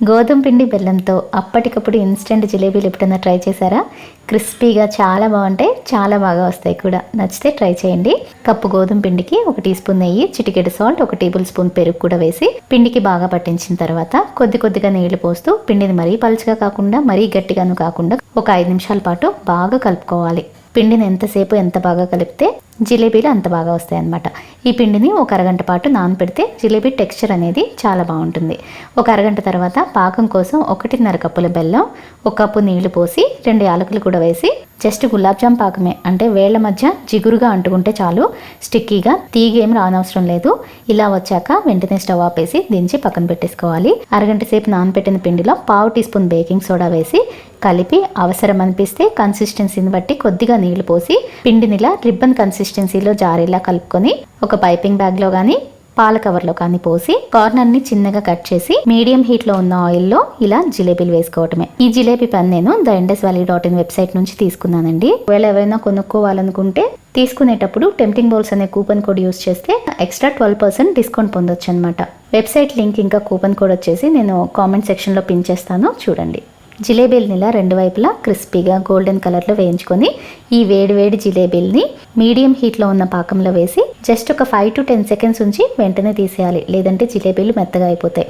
గోధుమ పిండి బెల్లంతో అప్పటికప్పుడు ఇన్స్టెంట్ జిలేబీలు ఎప్పుడైనా ట్రై చేశారా? క్రిస్పీగా చాలా బాగుంటాయి చాలా బాగా వస్తాయి కూడా. నచ్చితే ట్రై చేయండి. కప్పు గోధుమ పిండికి ఒక టీ స్పూన్ నెయ్యి చిటికెడు సాల్ట్ ఒక టేబుల్ స్పూన్ పెరుగు కూడా వేసి పిండికి బాగా పట్టించిన తర్వాత కొద్ది కొద్దిగా నీళ్ళు పోస్తూ పిండిని మరీ పలుచగా కాకుండా మరీ గట్టిగాను కాకుండా ఒక ఐదు నిమిషాల పాటు బాగా కలుపుకోవాలి. పిండిని ఎంతసేపు ఎంత బాగా కలిపితే జిలేబీలు అంత బాగా వస్తాయి అన్నమాట ఈ పిండిని ఒక అరగంట పాటు నానపెడితే జిలేబీ టెక్స్చర్ అనేది చాలా బాగుంటుంది. ఒక అరగంట తర్వాత పాకం కోసం ఒకటిన్నర కప్పుల బెల్లం ఒక కప్పు నీళ్ళు పోసి రెండు యాలకులు కూడా వేసి జస్ట్ గులాబ్ జామ్ పాకమే. అంటే వేళ్ళ మధ్య జిగురుగా అంటుకుంటే చాలు. స్టిక్కీగా తీగేం రానవసరం లేదు. ఇలా వచ్చాక వెంటనే స్టవ్ ఆపేసి దించి పక్కన పెట్టేసుకోవాలి. అరగంట సేపు నానబెట్టిన పిండిలో పావు టీ స్పూన్ బేకింగ్ సోడా వేసి కలిపి అవసరం అనిపిస్తే కన్సిస్టెన్సీని బట్టి కొద్దిగా నీళ్ళు పోసి పిండినిలా రిబ్బన్ కన్సిస్టెన్సీలో జారీలా కలుపుకొని ఒక పైపింగ్ బ్యాగ్లో కానీ పాల కవర్లో కానీ పోసి కార్నర్ని చిన్నగా కట్ చేసి మీడియం హీట్లో ఉన్న ఆయిల్లో ఇలా జిలేబీలు వేసుకోవటమే. ఈ జిలేబీ పని నేను the Indus valley dot in website నుంచి తీసుకున్నానండి. ఒకవేళ ఎవరైనా కొనుక్కోవాలనుకుంటే తీసుకునేటప్పుడు టెంప్టింగ్ బౌల్స్ అనే కూపన్ కోడ్ యూస్ చేస్తే ఎక్స్ట్రా ట్వెల్వ్ పర్సెంట్ డిస్కౌంట్ పొందొచ్చు అనమాట వెబ్సైట్ లింక్ ఇంకా కూపన్ కోడ్ వచ్చేసి నేను కామెంట్ సెక్షన్లో పిన్ చేస్తాను. చూడండి. జిలేబీలని ఇలా రెండు వైపులా క్రిస్పీగా గోల్డెన్ కలర్లో వేయించుకొని ఈ వేడి వేడి జిలేబీల్ని మీడియం హీట్లో ఉన్న పాకంలో వేసి జస్ట్ ఒక ఫైవ్ టు టెన్ సెకండ్స్ ఉంచి వెంటనే తీసేయాలి. లేదంటే జిలేబీలు మెత్తగా అయిపోతాయి.